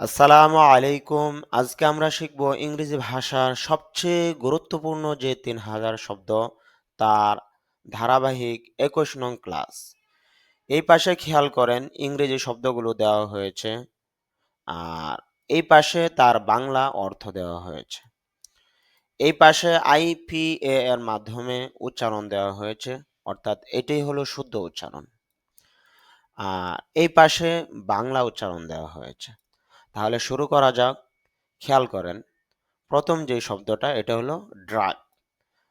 আসসালামু আলাইকুম। আজকে আমরা শিখব ইংরেজি ভাষার সবচেয়ে গুরুত্বপূর্ণ যে তিন হাজার শব্দ, তার ধারাবাহিক একুশ নং ক্লাস। এই পাশে খেয়াল করেন, ইংরেজি শব্দগুলো দেওয়া হয়েছে আর এই পাশে তার বাংলা অর্থ দেওয়া হয়েছে। এই পাশে আইপিএ এর মাধ্যমে উচ্চারণ দেওয়া হয়েছে, অর্থাৎ এটাই হলো শুদ্ধ উচ্চারণ। আর এই পাশে বাংলা উচ্চারণ দেওয়া হয়েছে। তাহলে শুরু করা যাক। খেয়াল করেন, প্রথম যে শব্দটা, এটা হলো ড্রাগ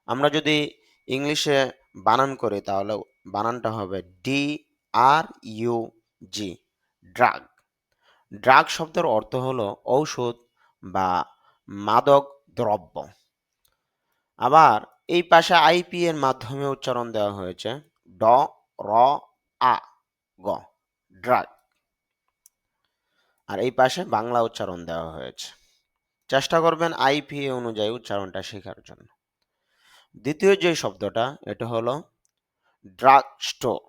আমরা যদি ইংলিশে বানান করি, তাহলে বানানটা হবে D R U G drug drug শব্দের অর্থ হলো ঔষধ বা মাদক দ্রব্য। আবার এই পাশে আইপি এর মাধ্যমে উচ্চারণ দেওয়া হয়েছে ড, র, আ, গ ড্রাগ আর এই পাশে বাংলা উচ্চারণ দেওয়া হয়েছে। চেষ্টা করবেন আইপিএ অনুযায়ী উচ্চারণটা শেখার জন্য। দ্বিতীয় যে শব্দটা, এটা হলো ড্রাগ স্টোর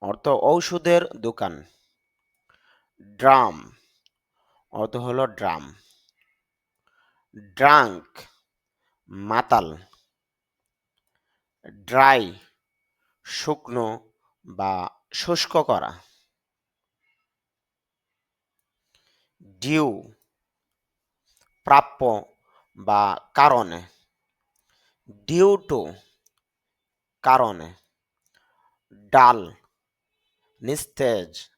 অর্থ ঔষধের দোকান। ড্রাম, অর্থ হলো ড্রাম। ড্রাঙ্ক, মাতাল। ড্রাই, শুকনো বা শুষ্ক করা। ডিউ, প্রাপ্য বা কারণে। ডিউ টু কারণে। ডাল, নিস্তেজ,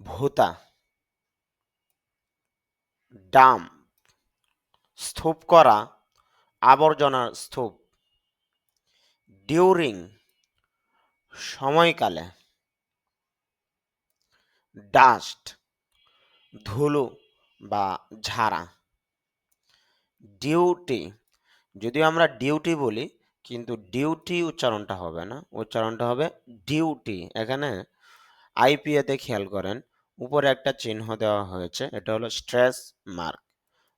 ভূতা। ডাম, স্তূপ করা, আবর্জনার স্তূপ। ডিউরিং, সময়কালে। ডাস্ট ধুলো বা ঝাড়া। ডিউটি, যদিও আমরা ডিউটি বলি, কিন্তু ডিউটি উচ্চারণটা হবে না। উচ্চারণটা হবে ডিউটি। এখানে আইপিএতে খেয়াল করেন, উপরে একটা চিহ্ন দেওয়া হয়েছে, এটা হলো স্ট্রেস মার্ক।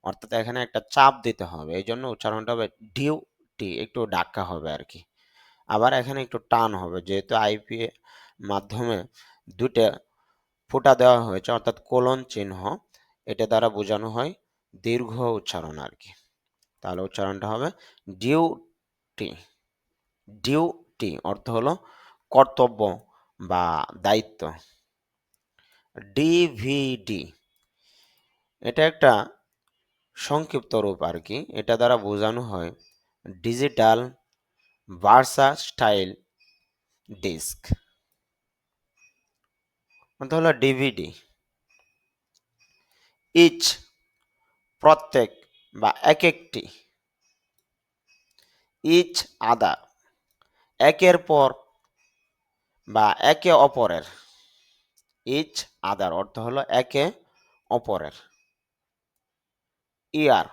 অর্থাৎ এখানে একটা চাপ দিতে হবে এই জন্য উচ্চারণটা হবে ডিউটি, একটু ডাক্কা হবে আর কি। আবার এখানে একটু টান হবে, যেহেতু আইপিএ মাধ্যমে দুটা ফোঁটা দেওয়া হয়েছে, অর্থাৎ কোলন চিহ্ন, এটা দ্বারা বোঝানো হয় দীর্ঘ উচ্চারণ আর কি। তাহলে উচ্চারণটা হবে ডিউটি। ডিউটি অর্থ হলো কর্তব্য বা দায়িত্ব। ডিভিডি। এটা একটা সংক্ষিপ্ত রূপ আর কি, এটা দ্বারা বোঝানো হয় ডিজিটাল ভার্সা স্টাইল ডিস্ক। অর্থ হলো ডিভিডি ইচ, প্রত্যেক বা এক একটি ইচ আদার একের পর বা একে অপরের। ইচ, আদার অর্থ হলো একে অপরের। ইয়ার,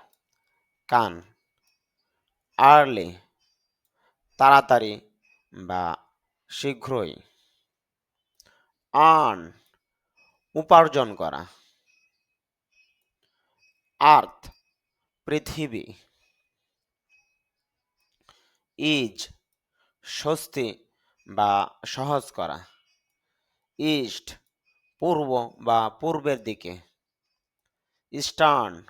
কান। আর্লি, তাড়াতাড়ি বা শীঘ্রই। আর্ন উপার্জন করা। আর্থ, পৃথিবী। ইজ, স্বস্তি বা সহজ করা। ইস্ট, পূর্ব বা পূর্বের দিকে। ইস্টার্ন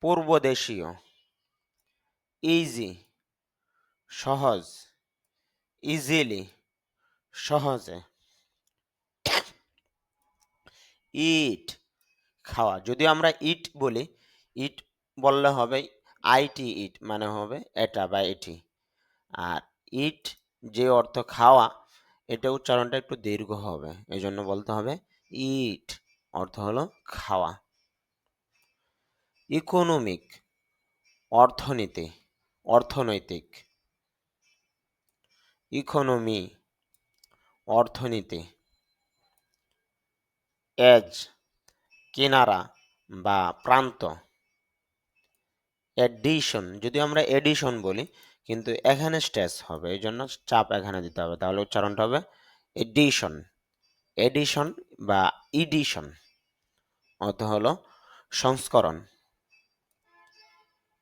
পূর্ব দেশীয় ইজি, সহজ। ইজিলি, সহজে। ইট খাওয়া। যদি আমরা ইট বলি ইট বললে হবে আইটি ইট মানে হবে এটা বা এটি। আর ইট যে অর্থ খাওয়া, এটা উচ্চারণটা একটু দীর্ঘ হবে। এই জন্য বলতে হবে ইট অর্থ হলো খাওয়া। ইকোনমিক অর্থনীতি, অর্থনৈতিক। ইকোনমি অর্থনীতি। এজ, কিনারা বা প্রান্ত। এডিশন যদি আমরা এডিশন বলি, কিন্তু এখানে স্ট্রেস হবে, এই জন্য চাপ এখানে দিতে হবে। তাহলে উচ্চারণটা হবে এডিশন এডিশন বা ইডিশন অর্থ হলো সংস্করণ।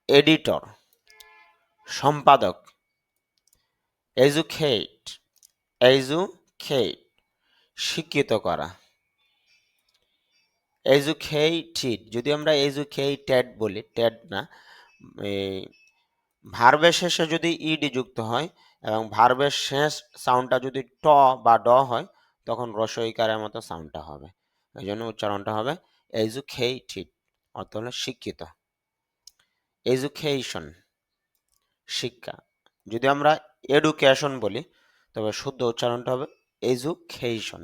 এডিটর সম্পাদক। এজুকেট এজুকেট শিক্ষিত করা। এজুকেটেড যদি আমরা এজুকেটেড বলি টেড না ভার্বের শেষে যদি ইডি যুক্ত হয় এবং ভার্বের শেষ সাউন্ডটা যদি ট বা ড হয়, তখন রসইকারের মতো সাউন্ডটা হবে। এই জন্য উচ্চারণটা হবে এজুকেটেড অর্থ হলো শিক্ষিত। এজুকেশন শিক্ষা। যদি আমরা এডুকেশন বলি, তবে শুদ্ধ উচ্চারণটা হবে এজুকেশন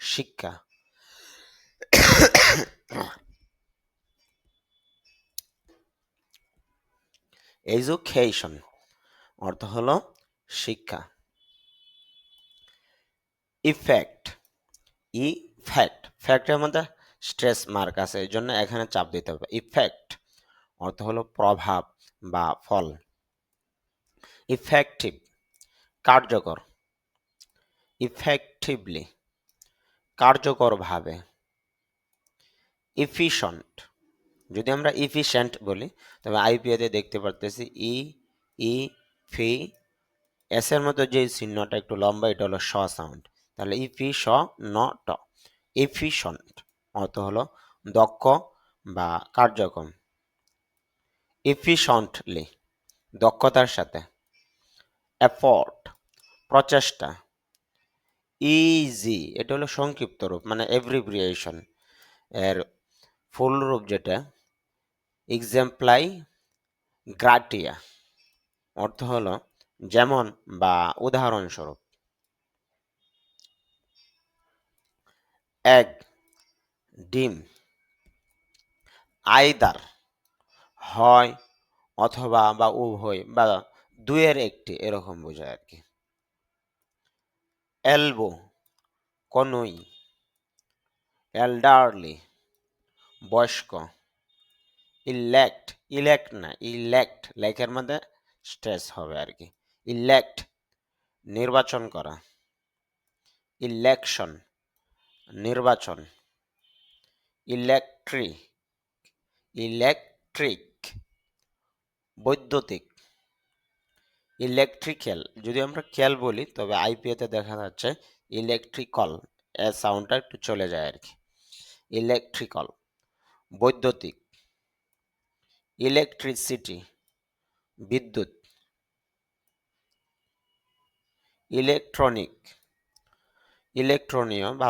শিক্ষা। এজুকেশন অর্থ হলো শিক্ষা। ইফেক্ট ইফেক্ট ফ্যাক্টের মধ্যে স্ট্রেস মার্ক আছে, এই জন্য এখানে চাপ দিতে হবে। ইফেক্ট অর্থ হলো প্রভাব বা ফল। ইফেক্টিভ কার্যকর। ইফেক্টিভলি কার্যকরভাবে। ইফিশন্ট যদি আমরা ইফিশিয়েন্ট বলি, তবে আইপিএতে দেখতে পারতেছি ই ই ফি এস এর মতো যে চিহ্নটা একটু লম্বা, এটা হলো স সাউন্ড তাহলে ইফি স ন, ট। ইফিশন্ট অর্থ হলো দক্ষ বা কার্যক্রম ইফিশন্টলি দক্ষতার সাথে। এফোর্ট প্রচেষ্টা। ইজি এটা হলো সংক্ষিপ্ত রূপ মানে এভরিব্রিয়েশন এর ফুল রূপ যেটা এক্সাম্পলাই গ্রাটিয়া অর্থ হলো যেমন বা উদাহরণস্বরূপ। এগ ডিম। আইদার হয় অথবা বা উভয় বা দুয়ের একটি, এরকম বোঝায় আর কি। এলবো কনুই। এল্ডারলি বয়স্ক। ইলেক্ট ইলেক্ট না ইলেক্ট লেখের মধ্যে স্ট্রেস হবে আর কি। ইলেক্ট নির্বাচন করা। ইলেকশন নির্বাচন। ইলেকট্রি ইলেকট্রিক বৈদ্যুতিক। ইলেকট্রিক্যাল যদি আমরা ক্যাল বলি, তবে আইপিএতে দেখা যাচ্ছে ইলেকট্রিকল এর সাউন্ডটা একটু চলে যায় আর কি। ইলেকট্রিক্যাল বৈদ্যুতিক ইলেকট্রিসিটি বিদ্যুৎ ইলেকট্রনিক ইলেকট্রনীয়